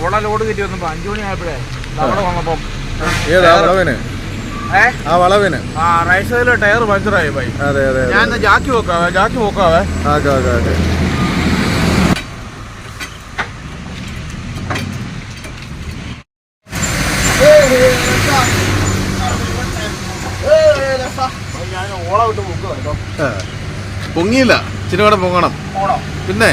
അവിടെ ലോഡ് കയറ്റി വന്നപ്പോ അഞ്ചു മണി ആയപ്പോഴേ അവിടെ വന്നപ്പം ഏതാ വളവിന് ആ വളവിന് ആ റൈറ്റ് സൈഡിലെ ടയർ പഞ്ചറായി പോയി അതെ അതെ ഞാൻ ജാക്കി നോക്കാവേ ജാക്കി നോക്കാവേ ഓക്കെ ഓക്കെ ഓക്കെ കേട്ടോ പൊങ്ങിയില്ല ഇച്ചിരി കൂടെ പൊങ്ങണം പിന്നെ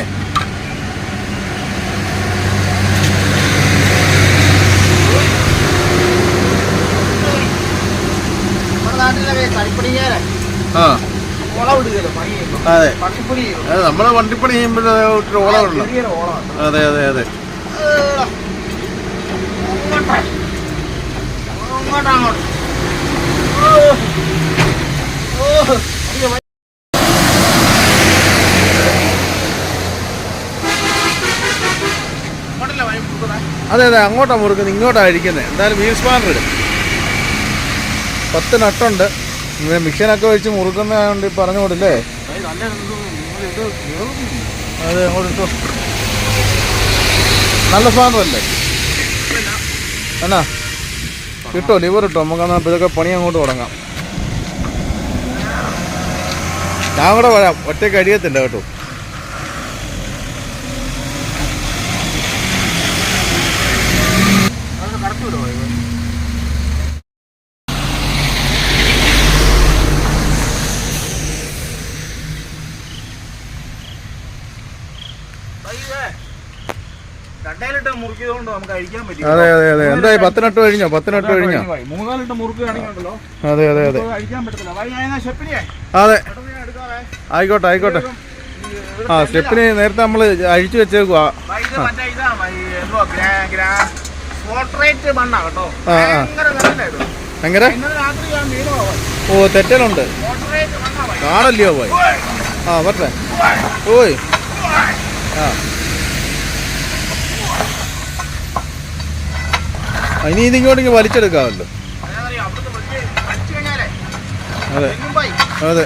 അതെ. നമ്മൾ വണ്ടിപ്പണി ചെയ്യുമ്പോൾ ഓളമുണ്ട് അതെ അതെ അതെ. അതെ അതെ അങ്ങോട്ടാ മുറുക്കുന്നത് ഇങ്ങോട്ടാ ഇരിക്കുന്നത്. എന്തായാലും വീൽ സ്പാനർ ഇടും. പത്ത് നട്ടുണ്ട്. മിഷനൊക്കെ വെച്ച് മുറുക്കുന്നതുകൊണ്ട് പറഞ്ഞു കൊടുല്ലേ അതെ അങ്ങോട്ട് നല്ല സാധനമല്ലേ? എന്നാ കിട്ടോ ലിവർ കിട്ടോ നമുക്ക് എന്നാൽ ഇതൊക്കെ പണി അങ്ങോട്ട് തുടങ്ങാം. ഞാൻ കൂടെ വരാം. ഒറ്റയ്ക്ക് കഴിയത്തില്ല കേട്ടോ രണ്ടേലിട്ട് മുറുക്കിയതുകൊണ്ട് നമുക്ക് അഴിക്കാൻ പറ്റും അതെ അതെ അതെ. എന്തായി? പത്തിനെട്ട് കഴിഞ്ഞോ? പത്തിനെട്ട് കഴിഞ്ഞോ? അതെ അതെ അതെ. അതെ. ആയിക്കോട്ടെ ആയിക്കോട്ടെ. ആ സ്റ്റെപ്പിന് നേരത്തെ നമ്മൾ അഴിച്ചു വെച്ചേക്കുവാ. എങ്ങനെ? ഓ തെറ്റലുണ്ട്. കാണല്ലയോ പോയി? ആ പറ്റേ ഓയ്, ഇനി ഇതിങ്ങോട്ടേക്ക് വലിച്ചെടുക്കാമല്ലോ. അതെ അതെ.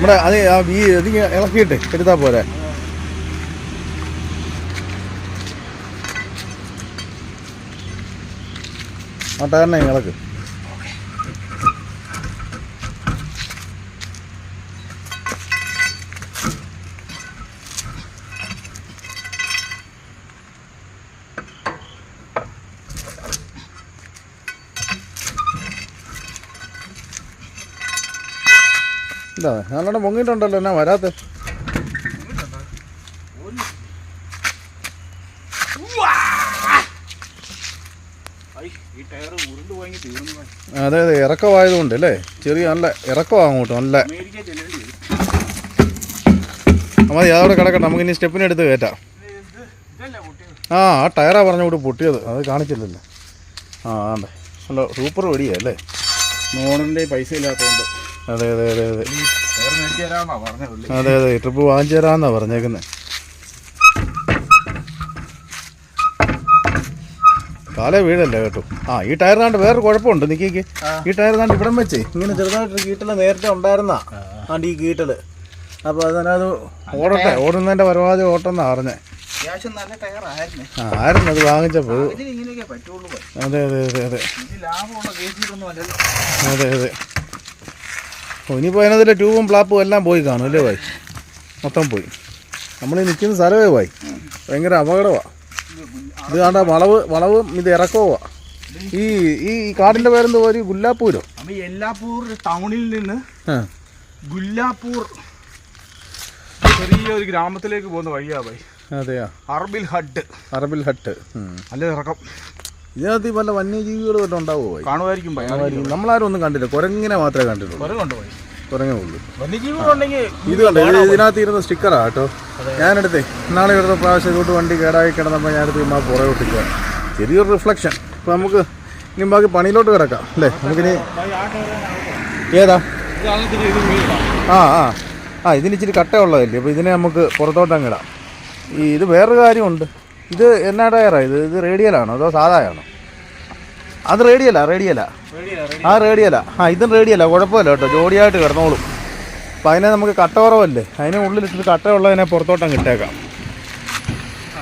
നമ്മുടെ അത് വീ ഇതിങ്ങ് ഇളക്കിയിട്ട് എടുത്താൽ പോരെ. ആ ടയറിനെ ഇളക്ക്. ഇതാ നല്ലോണം പൊങ്ങിയിട്ടുണ്ടല്ലോ എന്നാ വരാത്ത. അതെ അതെ ഇറക്കമായതുകൊണ്ട് അല്ലേ? ചെറിയ നല്ല ഇറക്കമാണ് അങ്ങോട്ട് നല്ല. അമ്മ അതവിടെ കിടക്കട്ടെ നമുക്ക് ഇനി സ്റ്റെപ്പിന് എടുത്ത് കയറ്റാം? ആ ആ ടയറാ പറഞ്ഞ കൂടി പൊട്ടിയത് അത് കാണിച്ചില്ലല്ലോ. ആ ആണ്ടെ. നല്ല സൂപ്പർ വെടിയാ അല്ലേ? മോണിന്റെ പൈസ ഇല്ലാത്തതുകൊണ്ട് അതെ അതെ അതെ അതെ. അതെ അതെ ട്രിപ്പ് വാങ്ങിച്ചു തരാമെന്നാ പറഞ്ഞേക്കുന്നത് കാല വീഴല്ല കേട്ടോ? ആ ഈ ടയർ താണ്ട് വേറൊരു കുഴപ്പമുണ്ട്. നിക്കേക്ക് ഈ ടയർ താണ്ട് ഇവിടം വെച്ചേ. ഇങ്ങനെ ചെറുതായിട്ടൊരു കീട്ടൽ നേരത്തെ ഉണ്ടായിരുന്നാ. ആണ്ട് ഈ കീട്ടൽ അപ്പോൾ അതിനത് ഓടട്ടെ. ഓടുന്നതിന്റെ പരമാവധി ഓട്ടെന്നാ പറഞ്ഞേ ആയിരുന്നു. അത് ഇങ്ങനെയൊക്കെ അതെ അതെ അതെ അതെ. അതെ അതെ. ഓ ഇനിയിപ്പോൾ അതിനകത്തിലെ ട്യൂബും പ്ലാപ്പും എല്ലാം പോയി കാണും അല്ലേ ഭായി? മൊത്തം പോയി. നമ്മൾ ഈ നിൽക്കുന്ന സ്ഥലമേ ഭായി. ഭയങ്കര അപകടമാണ് ഇത് കണ്ട വളവ് വളവും ഇത് ഇറക്കവുമാണ് ഈ ഈ കാടിന്റെ പേരെന്ത് ഒരു ഗുല്ലാപ്പൂരോ? എല്ലാപ്പൂർ ടൗണിൽ നിന്ന് ഗുല്ലാപ്പൂർ ചെറിയൊരു ഗ്രാമത്തിലേക്ക് പോകുന്ന വഴിയാ ഭായി. അതെയാ? അറബിൽ ഹട്ട്. അറബിൽ ഹട്ട്. അല്ലേ നല്ല ഇറക്കം. ഇതിനകത്ത് ഈ വല്ല വന്യജീവികൾ വല്ല ഉണ്ടാവുമോ കാണുമായിരിക്കും നമ്മളാരും ഒന്നും കണ്ടില്ല. കുരങ്ങിനെ മാത്രമേ കണ്ടിട്ടുള്ളൂ. കുരങ്ങേ ഉള്ളൂ. ഇത് കണ്ടോ? ഇത് ഇതിനകത്ത് ഇരുന്ന സ്റ്റിക്കറാ കേട്ടോ. ഞാനെടുത്തേ. നാളെ ഇവിടുത്തെ പ്രാവശ്യം ഇതുകൊണ്ട് വണ്ടി കേടായി കിടന്നപ്പോൾ ഞാനെടുത്ത് ഇമ്മാ പുറകെ ഒട്ടിക്കുക ചെറിയൊരു റിഫ്ലക്ഷൻ ഇപ്പോൾ നമുക്ക് ഇനി ബാക്കി പണിയിലോട്ട് കിടക്കാം. അല്ലേ? നമുക്കിനി ഏതാ? ആ ആ. ആ ഇതിന് ഇച്ചിരി കട്ടയുള്ളതല്ലേ? അപ്പോൾ ഇതിനെ നമുക്ക് പുറത്തോട്ടങ്ങിടാം ഈ ഇത് വേറൊരു കാര്യമുണ്ട്. ഇത് എന്നാ ടയറാ ഇത്? ഇത് റേഡിയലാണോ അതോ സാധാരണ അത് റേഡിയലാ റേഡിയലാ. ആ റേഡിയലാ. ആ ഇതും റേഡിയലാ. കുഴപ്പമില്ല കേട്ടോ. ജോഡിയായിട്ട് കിടന്നോളും. അപ്പം അതിനെ നമുക്ക് കട്ട കുറവല്ലേ? അതിന് ഉള്ളിലിട്ടിട്ട് കട്ടയുള്ളതിനെ പുറത്തോട്ടം കിട്ടേക്കാം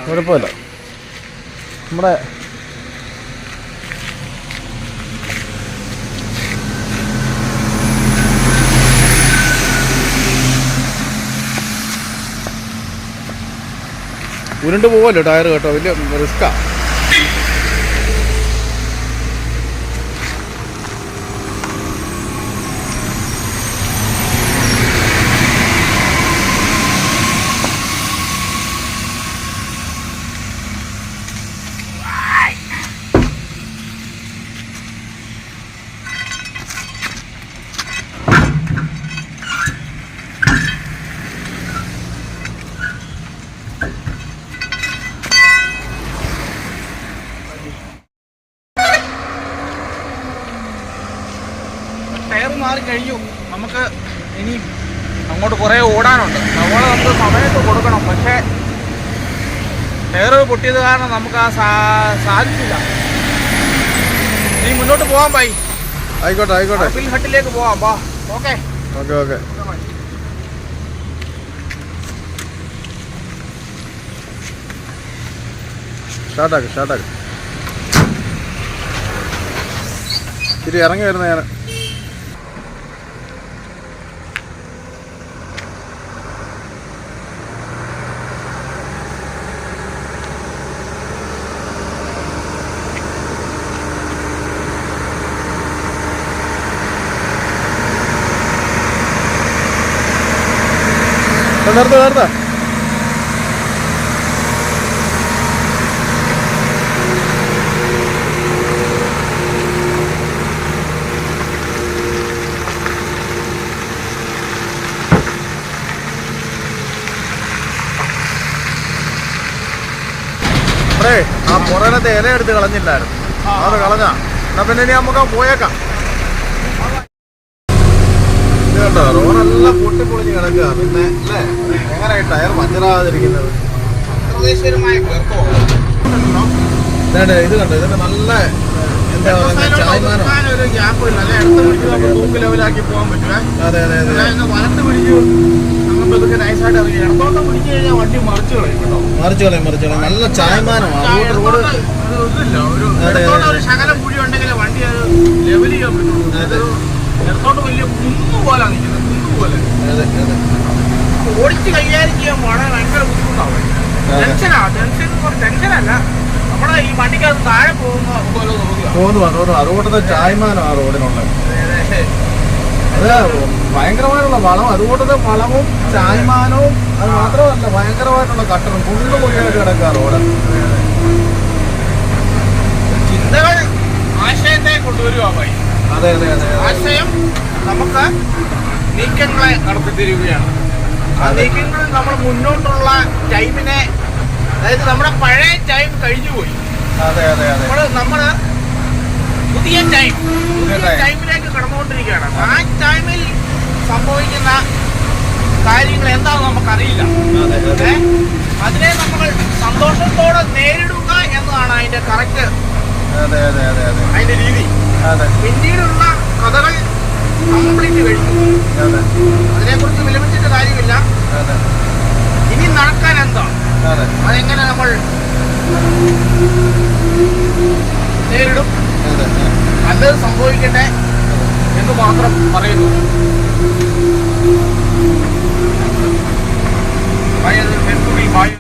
കുഴപ്പമില്ല. നമ്മുടെ ഉരുണ്ട് പോവല്ലോ ടയർ കേട്ടോ. വലിയ റിസ്ക്കാ മാറി കഴിഞ്ഞു നമുക്ക് ഇനി അങ്ങോട്ട് കുറേ ഓടാനുണ്ട്. നമ്മൾ നമുക്ക് സമയത്ത് കൊടുക്കണം. പക്ഷേ ടയറ് പൊട്ടിയത് കാരണം നമുക്ക് ആ സാ- സാധിച്ചില്ല. ഇനി മുന്നോട്ട് പോകാം ബൈ ആയിക്കോട്ടെ ആയിക്കോട്ടെ. ഫിൽ ഹട്ടിലേക്ക് പോവാം. ബാ ഓക്കെ. Okay okay. സ്റ്റാർട്ടാക്ക് സ്റ്റാർട്ടാക്ക്. ഇത്തിരി ഇറങ്ങി വരുന്ന ഞാൻ നിർത്ത നിർത്ത. ആ പുറകത്തെ ഇല എടുത്ത് കളഞ്ഞില്ലായിരുന്നു. അത് കളഞ്ഞാ. എന്നാ പിന്നെ ഇനി നമുക്ക് പോയേക്കാം. ഇത് കണ്ടോ റോഡെല്ലാം പൊട്ടിപ്പൊളിഞ്ഞ് കിടക്കുക പിന്നെ അല്ലേ? എങ്ങനെ ടയർ പഞ്ചറാകാതിരിക്കുന്നത് ഇത് കണ്ടോ? ഇതിന്റെ നല്ല എന്താ ലെവലാക്കി പോകാൻ പറ്റുമേ അതെ അതെ അതെ. വലത്ത് പിടിച്ച് നമ്മൾ ഇതൊക്കെ നൈസായിട്ട് ഇറങ്ങി. ഇടത്തോട്ട് പിടിച്ച് കഴിഞ്ഞാൽ വണ്ടി മറിച്ച് കളയും കേട്ടോ. മറിച്ച് കളയും മറിച്ച് കളയും. നല്ല ചായ്മാനമാണ് ഇതില്ല ഒരു ശകലം കുഴി ഉണ്ടെങ്കിൽ വണ്ടി അത് ലെവൽ ചെയ്യാൻ പറ്റുള്ളൂ. ഇടത്തോട്ട് വലിയ കുന്നു പോലെ നിൽക്കുന്നത് കുന്നു പോലെ ഓടിച്ച് കൈകാര്യം ചെയ്യാൻ വളരെ ഭയങ്കര ബുദ്ധിമുട്ടാവും. ടെൻഷനാ ടെൻഷൻ ടെൻഷനല്ല നമ്മുടെ ഈ വണ്ടിക്കകത്ത് താഴെ പോകുന്ന പോലെ തോന്നുക. അതുകൊണ്ടത്തെ ചായ്മാനം ആ റോഡിനുള്ളത്. അത് ഭയങ്കരമായിട്ടുള്ള വളം. അതുകൊണ്ടത്തെ വളവും ചായ്മാനവും അത് മാത്രമല്ല ഭയങ്കരമായിട്ടുള്ള കട്ടറും ഫുള്ള് പൊടിയായിട്ട് കിടക്കുക റോഡ്. ചിന്തകൾ ആശയത്തെ കൊണ്ടുവരുവാ അതെ അതെ അതെ ആശയം നമുക്ക് നീക്കങ്ങളെ നടത്തി തരികയാണ് ആ. നീക്കങ്ങൾ നമ്മൾ മുന്നോട്ടുള്ള ടൈമിനെ അതായത് നമ്മുടെ പഴയ ടൈം കഴിഞ്ഞുപോയി. അതെ അതെ അതെ. നമ്മൾ നമ്മൾ പുതിയ ടൈം പുതിയ ടൈമിലേക്ക് കടന്നുകൊണ്ടിരിക്കുകയാണ്. ആ ടൈമിൽ സംഭവിക്കുന്ന കാര്യങ്ങൾ എന്താണെന്ന് നമുക്കറിയില്ല. അതെ അതെ അതിനെ നമ്മൾ സന്തോഷത്തോടെ നേരിടുക എന്നതാണ് അതിന്റെ കറക്റ്റ് അതെ അതെ അതെ അതെ. അതിന്റെ രീതി. പിന്നീടുള്ള കഥകൾ കംപ്ലീറ്റ് കഴിഞ്ഞു. അതിനെ അതിനെക്കുറിച്ച് വിലപിച്ചിട്ട് കാര്യമില്ല. ഇനി നടക്കാൻ എന്താ? അതെ. അതെങ്ങനെ നമ്മൾ നേരിടും? നല്ലത് സംഭവിക്കട്ടെ എന്ന് മാത്രം പറയുന്നു. ഭയ-